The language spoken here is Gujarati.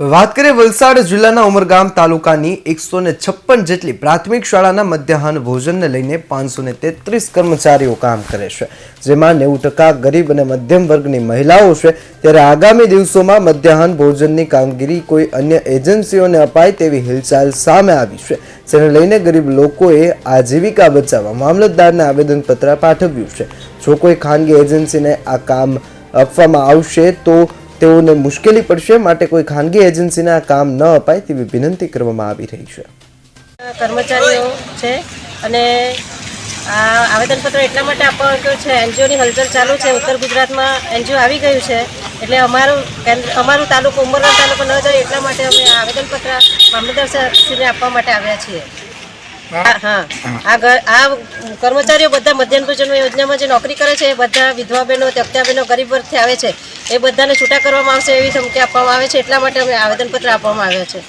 વાત કરીએ વલસાડ જિલ્લાના ઉમરગામ તાલુકાની એકસો ને છપ્પન જેટલી પ્રાથમિક શાળાના મધ્યાહન ભોજનને લઈને પાંચસો ને તેત્રીસ કર્મચારીઓ કામ કરે છે. જેમાં નેવું ટકા ગરીબ અને મધ્યમ વર્ગની મહિલાઓ છે. ત્યારે આગામી દિવસોમાં મધ્યાહન ભોજનની કામગીરી કોઈ અન્ય એજન્સીઓને અપાય તેવી હિલચાલ સામે આવી છે. જેને લઈને ગરીબ લોકોએ આજીવિકા બચાવવા મામલતદારને આવેદનપત્ર પાઠવ્યું છે. જો કોઈ ખાનગી એજન્સીને આ કામ આપવામાં આવશે તો તેઓને મુશ્કેલી પડશે, માટે કોઈ ખાનગી એજન્સીને આ કામ ન અપાય તેવી વિનંતી કરવામાં આવી રહી છે. કર્મચારીઓ છે અને આ આવેદનપત્ર એટલા માટે આપવા ગયું છે, એનજીઓની હલચલ ચાલુ છે, ઉત્તર ગુજરાતમાં એનજીઓ આવી ગયું છે, એટલે અમારું અમારું તાલુકો, ઉમરગામ તાલુકો ન જાય એટલા માટે અમે આવેદનપત્ર મામલતદાર સાહેબને આપવા માટે આવ્યા છીએ. હા આ કર્મચારીઓ બધા મધ્યાહન ભોજન યોજનામાં જે નોકરી કરે છે, એ બધા વિધવા બહેનો, ત્યક્તા બહેનો ગરીબ વર્ગથી આવે છે. એ બધાને છૂટા કરવામાં આવશે એવી ધમકી આપવામાં આવે છે. એટલા માટે અમે આવેદનપત્ર આપવામાં આવ્યા છે.